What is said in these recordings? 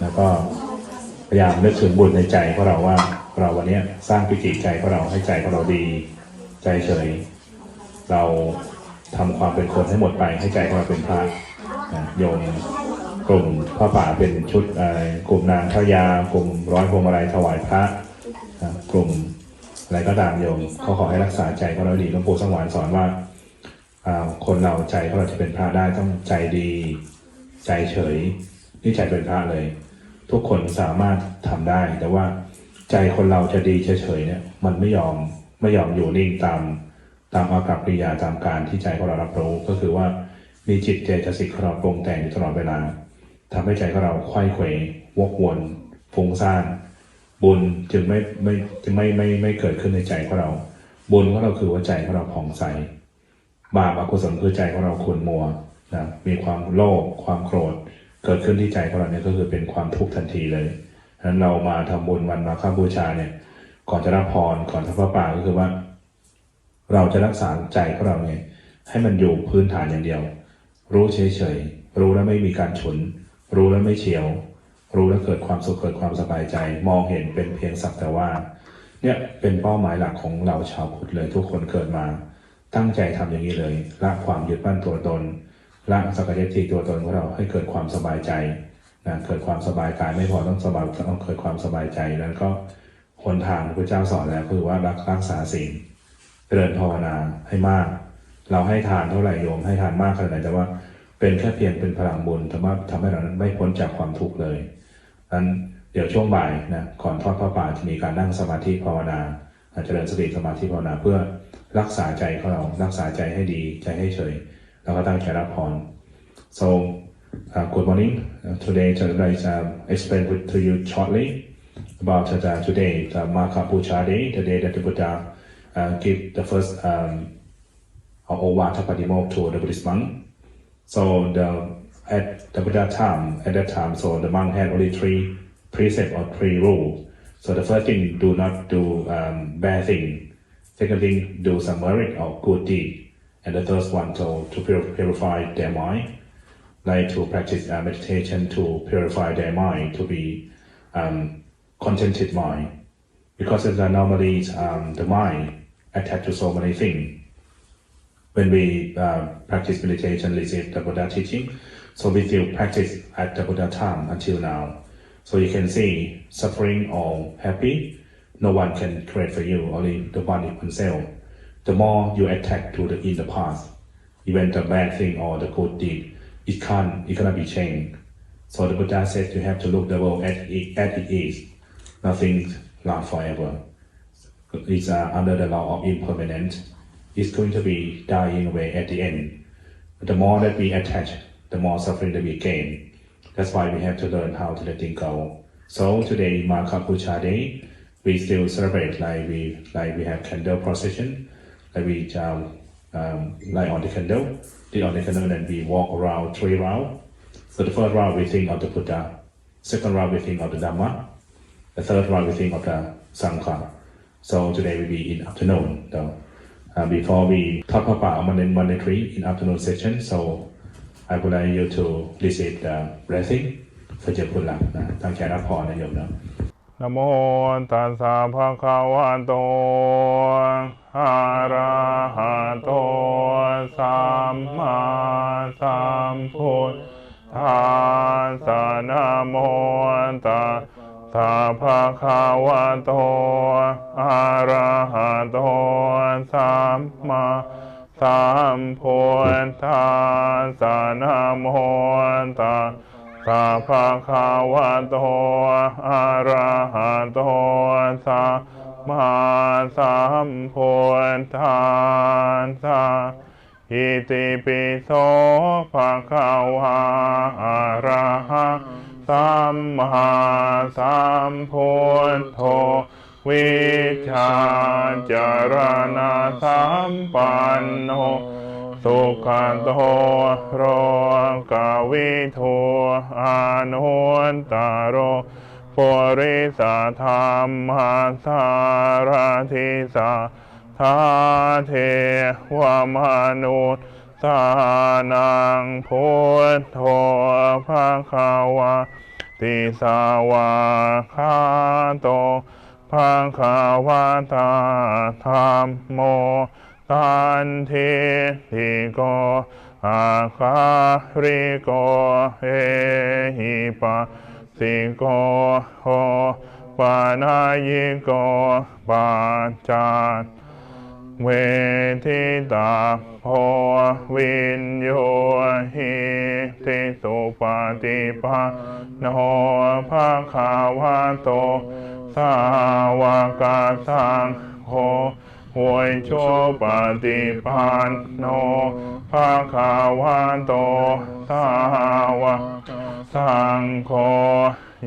แล้วก็พยายามนึกถึงบุญในใจของเราว่าเราวันนี้สร้างปิติใจของเราให้ใจของเราดี ใจเฉย เราทำความเป็นคนให้หมดไปให้ใจของเราเป็นพระโยมกลุ่มพระป่าเป็นชุดกลุ่มนางข้ายากลุ่มร้อยพวงมาลัยถวายพระกลุ่มอะไรก็ตามโยมเขาขอให้รักษาใจของเราดีหลวงปู่สังวานสอนว่าคนเราใจของเราจะเป็นพระได้ต้องใจดี ใจเฉย นี่ใจเป็นพระเลย ทุกคนสามารถทำได้ แต่ว่าใจคนเราจะดีเฉยๆเนี่ย มันไม่ยอมไม่ยอมอยู่นิ่งตามตามอากับกิริยาตามการที่ใจของเรารับรู้ก็คือว่ามีจิตเจตสิกของเราปรุงแต่งอยู่ตลอดเวลาทำให้ใจของเราไขว้เขววกวนฟุ้งซ่านบุญจึงไม่ไม่จึงไม่ไม่ไม่เกิดขึ้นในใจของเรา บุญของเราคือว่าใจของเราผ่องใสบาปอกุศลคือใจของเราขุ่นมัวนะมีความโลภความโกรธ เกิดขึ้นที่ใจของเราเนี่ยก็คือเป็นความทุกข์ทันทีเลยฉะนั้นเรามาทำบุญวันมาฆบูชาเนี่ย ก่อนจะรับพรก่อนทำพระป่าก็คือว่า เราจะรักษาใจของเราเนี่ยให้มันอยู่พื้นฐานอย่างเดียว รู้เฉยๆ รู้แล้วไม่มีการฉุน รู้แล้วไม่เฉียว รู้แล้วเกิดความสุขเกิดความสบายใจ มองเห็นเป็นเพียงสักแต่ว่า เนี่ยเป็นเป้าหมายหลักของเราชาวพุทธเลยทุกคนเกิดมา ตั้งใจทำอย่างนี้เลยละความยึดมั่นตัวตน ละสักยทิตัวตนของเราให้เกิดความสบายใจนะเกิดความสบายกายไม่พอต้องสบายต้องเกิดความสบายใจแล้วก็หนทางพระเจ้าสอนแล้วคือว่ารักรักษาศีลเจริญภาวนาให้มาก เราให้ทานเท่าไหร่โยมให้ทานมากขนาดไหนแต่ว่าเป็นแค่เพียงเป็นพลังบุญแต่ว่าทำให้เรานั้นไม่พ้นจากความทุกข์เลยนั้นเดี๋ยวช่วงบ่ายนะก่อนทอดพระป่าจะมีการนั่งสมาธิภาวนาเจริญสติสมาธิภาวนาเพื่อรักษาใจของเรารักษาใจให้ดีใจให้เฉย So, uh, good morning. Uh, today, I'd to um, explain with, to you shortly about uh, today, the Maka Day, the day that the Buddha uh, gave the first um, uh, Ovata Padimokkha to the Buddhist monk. So, the, at the Buddha time, at that time, so the monk had only three precepts or three rules. So, the first thing, do not do um, bad thing. Second thing, do some merit or good deed and the third one to, to purify their mind like to practice uh, meditation to purify their mind to be um, contented mind because it's, uh, normally um, the mind attached to so many things when we uh, practice meditation, receive the Buddha teaching. So we still practice at the Buddha time until now. So you can see suffering or happy, no one can create for you, only the one oneself. The more you attack to the in the past, even the bad thing or the good deed, it can't, it cannot be changed. So the Buddha said you have to look the world as it, as it is. Nothing lasts forever. It's uh, under the law of impermanence It's going to be dying away at the end. The more that we attach, the more suffering that we gain. That's why we have to learn how to let it go. So today, Maka Puja Day, we still celebrate like we like we have candle procession, like we um, um, light on the candle, lit on the candle, and then we walk around three rounds. So the first round we think of the Buddha, second round we think of the Dhamma, the third round we think of the Sangha. So today will be in afternoon though. Uh, before we talk about Monday, Monday 3 in afternoon session, so I would like you to receive the blessing for your good luck นะตั้งใจรับพรนะโยมนะ นะโมตัสสะภะคะวะโตอะระหะโตสัมมาสัมพุทธัสสะนะโมตัสสะภะคะวะโตอะระหะโตสัมมาสัมพุทธัสสะนะโมตัส สัพพะคาวะโตอะระหะโตสัมมาสัมพุทธัสสะอิติปิโสภะคะวะอะระหะสัมมาสัมพุทโธวิชาจารณะสัมปันโน สุขันโตโรกาวิทูอานุนตาโรปุริสธรรมสารทิสาทาเทวมนุษย์สานังพุทโธภะคะวะติสาวาคาโตภะคะวะตาธรรมโม ตันเทติโกอาคาริโกเอหิปัสสิโกโหปานายโกปัจจัตเวทิตาโพวินโยหิติสุปฏิปันโนภาคาวะโต สาวกสังโฆ หวยโชปฏิปันโนภาคาวะโตสาวกสังโฆ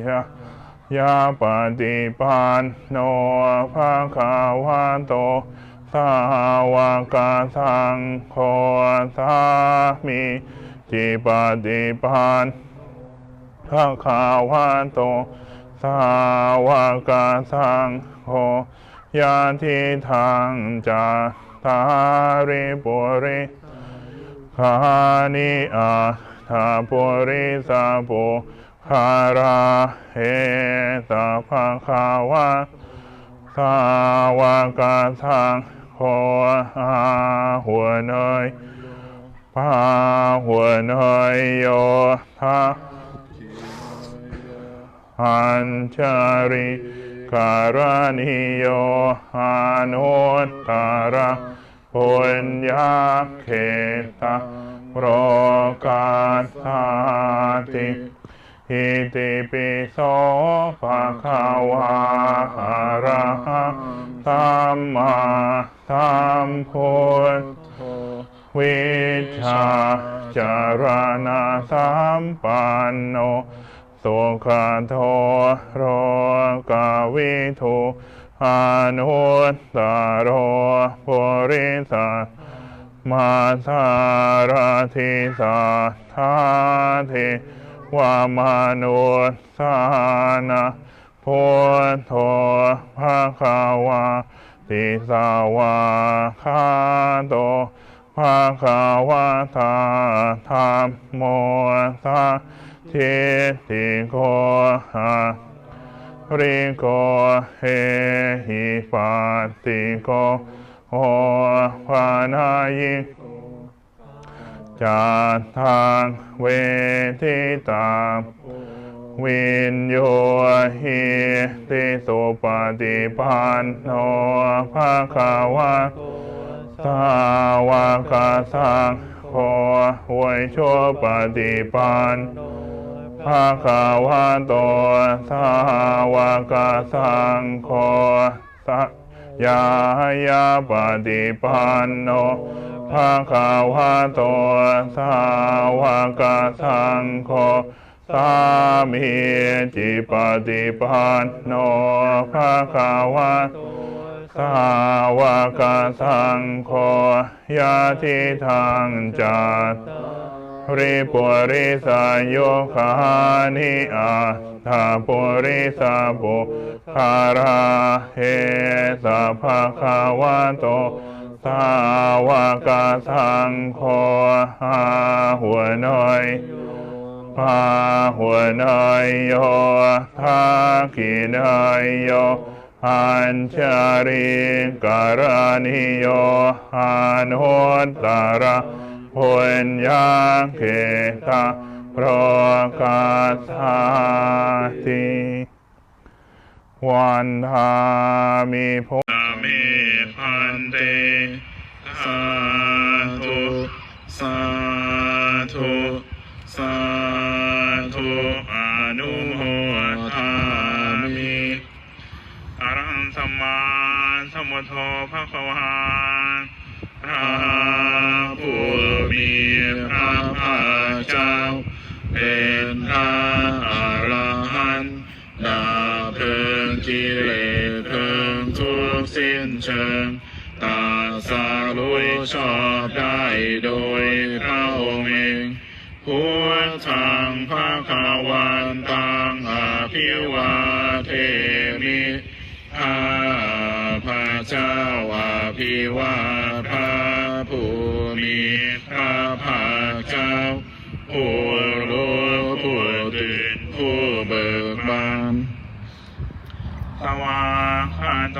ยะยาปฏิปันโนภาคาวะโตสาวกสังโฆสามิจิปฏิปันภาคาวะโตสาวกสังโฆ ยาทิทางจาตาริปุริคานิอาทาปุริสาปุคาราเฮตาภาคาวะสาวกสังโฆอาหัวเนยพาหัวเนยโยทาหันชาริ การณิโยอานุตตรปุญญาเขตะโรกาสาติอิติปิโสภะคะวะอะระหะสัมมาสัมพุทโธวิชาจารณะสัมปันโน สุขโทโรกาวิทุอานุตตโรปุริสัทมาสารทิสัทธาเทวามนุสานะพุทโธภะคะวะติสาวาคาโตภะคะวะตาธรรมโมสา ทิติโกหะริโกเฮหิปัสติโกโอวานายิจัตทางเวทิตาวินโยหิติสุปฏิปันโนภาคาวะสาวกสังโฆหวยโชปฏิปัน ภาคาวะโตสาวกสังโฆสัยายาปฏิปันโนภาคาวะโตสาวกสังโฆสามีจิปฏิปันโนภาคาวะสาวกสังโฆยาทิทางจัต ริปุริสายุคานิอาทาปุริสาปุคาราเฮสะภะคะวะโตสาวกสังโฆอาหัวน่อยพาหัวน่อยโยทากินอยโยอัญชาริการณิโยอานุตตระ พุญญาเกตาโปรกาสาติวันทามิพุทธามิพันเตสาธุสาธุสาธุอนุโมทามิอรหังสัมมาสัมพุทโธภะควาพระผู้ มีพระภาคเจ้า เป็นพระอรหันต์ดับเพิงกิเลสเพิงทุกสิ้นเชิงตรัสรู้ชอบได้โดยพระองค์เองพุทธังภาคาวันตังอาภิวาเทมิข้าพระเจ้าอาภิวาพระผู้มี ผู้รู้ผู้ตื่นผู้เบิกบานสวาคาโต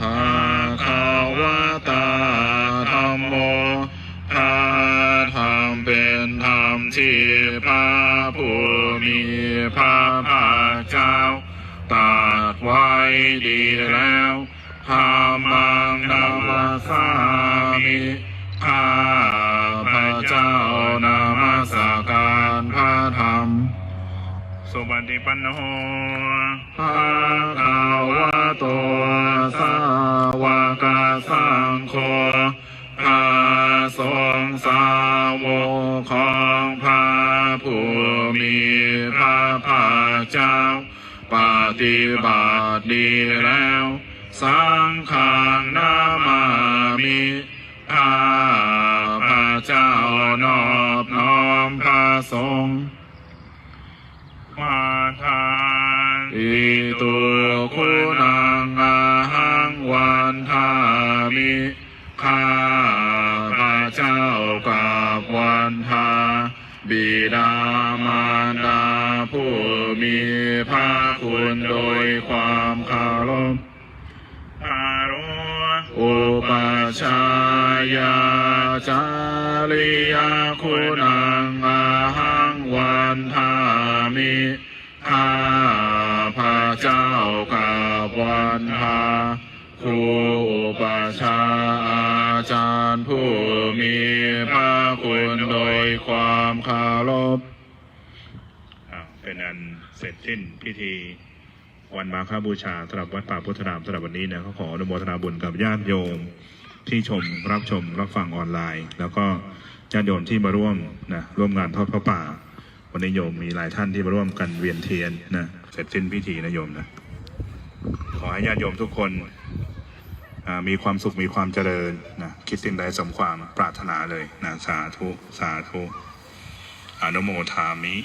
หาคาวตาธรรมโมตาธรรมเป็นธรรมที่พระผู้มีพระภาคเจ้าตัดไว้ดีแล้วธรรมังนัสามิข้า สุปฏิปันโนภะคะวะโตสาวกสังโฆพระสงฆ์สาวกของพระผู้มีพระภาคเจ้า ปฏิบัติดีแล้ว สังฆังนามามิข้าพระเจ้านอบน้อมพระสงฆ์ คุณังอาหังวันทามิข้าพระเจ้ากับวันทาบิดามารดาผู้มีพระคุณโดยความคารพอารุอุปชายาจาริยาคุณังอาหังวันทามิข้า มีพระคุณโดยความคารพเป็นอันเสร็จสิ้นพิธีวันมาฆบูชาสำหรับวัดป่าพุทธรามสำหรับวันนี้นะก็ขออนุโมทนาบุญกับญาติโยมที่ชมรับชมรับฟังออนไลน์ แล้วก็ญาติโยมที่มาร่วมนะร่วมงานทอดพระป่า วันนี้โยมมีหลายท่านที่มาร่วมกันเวียนเทียนนะเสร็จสิ้นพิธีนะโยมนะขอให้ญาติโยมทุกคน มีความสุขมีความเจริญนะคิดสิ่งใดสมความปรารถนาเลยนะสาธุ สาธุอนุโมทามิ